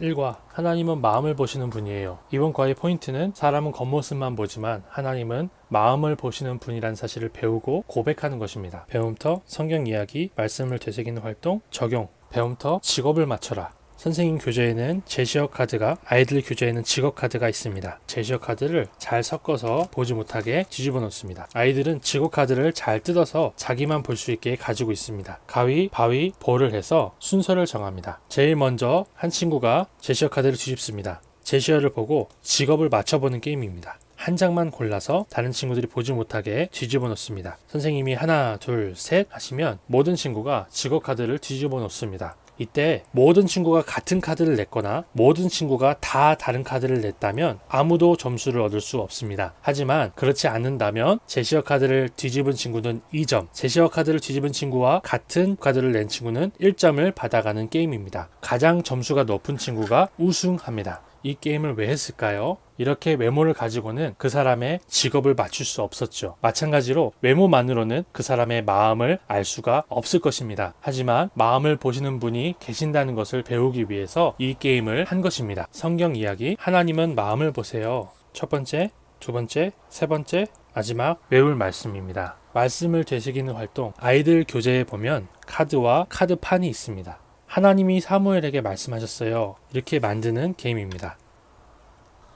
1과 하나님은 마음을 보시는 분이에요. 이번 과의 포인트는 사람은 겉모습만 보지만 하나님은 마음을 보시는 분이란 사실을 배우고 고백하는 것입니다. 배움터 성경 이야기, 말씀을 되새기는 활동, 적용. 배움터 직업을 맞춰라. 선생님 교재에는 제시어 카드가 아이들 교재에는 직업 카드가 있습니다. 제시어 카드를 잘 섞어서 보지 못하게 뒤집어 놓습니다. 아이들은 직업 카드를 잘 뜯어서 자기만 볼 수 있게 가지고 있습니다. 가위, 바위, 볼을 해서 순서를 정합니다. 제일 먼저 한 친구가 제시어 카드를 뒤집습니다. 제시어를 보고 직업을 맞춰보는 게임입니다. 한 장만 골라서 다른 친구들이 보지 못하게 뒤집어 놓습니다. 선생님이 하나, 둘, 셋 하시면 모든 친구가 직업 카드를 뒤집어 놓습니다. 이때 모든 친구가 같은 카드를 냈거나 모든 친구가 다 다른 카드를 냈다면 아무도 점수를 얻을 수 없습니다. 하지만 그렇지 않는다면 제시어 카드를 뒤집은 친구는 2점, 제시어 카드를 뒤집은 친구와 같은 카드를 낸 친구는 1점을 받아가는 게임입니다. 가장 점수가 높은 친구가 우승합니다. 이 게임을 왜 했을까요? 이렇게 외모를 가지고는 그 사람의 직업을 맞출 수 없었죠. 마찬가지로 외모만으로는 그 사람의 마음을 알 수가 없을 것입니다. 하지만 마음을 보시는 분이 계신다는 것을 배우기 위해서 이 게임을 한 것입니다. 성경 이야기 하나님은 마음을 보세요. 첫 번째, 두 번째, 세 번째, 마지막 외울 말씀입니다. 말씀을 되새기는 활동 아이들 교재에 보면 카드와 카드판이 있습니다. 하나님이 사무엘에게 말씀하셨어요. 이렇게 만드는 게임입니다.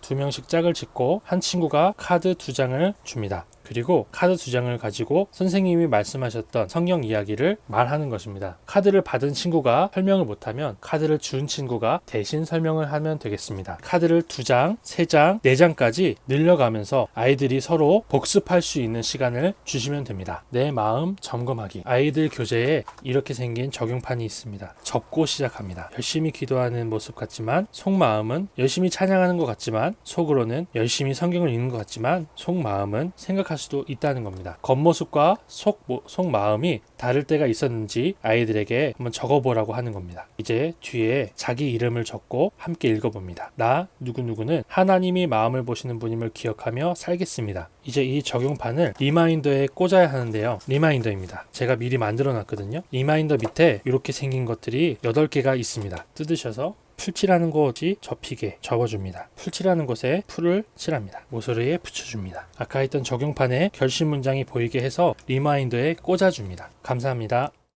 두 명씩 짝을 짓고 한 친구가 카드 두 장을 줍니다. 그리고 카드 두 장을 가지고 선생님이 말씀하셨던 성경 이야기를 말하는 것입니다. 카드를 받은 친구가 설명을 못하면 카드를 준 친구가 대신 설명을 하면 되겠습니다. 카드를 두 장, 세 장, 네 장까지 늘려가면서 아이들이 서로 복습할 수 있는 시간을 주시면 됩니다. 내 마음 점검하기. 아이들 교재에 이렇게 생긴 적용판이 있습니다. 접고 시작합니다. 열심히 기도하는 모습 같지만 속마음은 열심히 찬양하는 것 같지만 속으로는 열심히 성경을 읽는 것 같지만 속마음은 생각할 수도 있다는 겁니다. 겉모습과 속, 모- 속마음이 다를 때가 있었는지 아이들에게 한번 적어보라고 하는 겁니다. 이제 뒤에 자기 이름을 적고 함께 읽어봅니다. 나 누구누구는 하나님이 마음을 보시는 분임을 기억하며 살겠습니다. 이제 이 적용판을 리마인더에 꽂아야 하는데요. 리마인더입니다. 제가 미리 만들어 놨거든요. 리마인더 밑에 이렇게 생긴 것들이 8개가 있습니다. 뜯으셔서 풀칠하는 곳이 접히게 접어줍니다. 풀칠하는 곳에 풀을 칠합니다. 모서리에 붙여줍니다. 아까 했던 적용판에 결심 문장이 보이게 해서 리마인더에 꽂아줍니다. 감사합니다.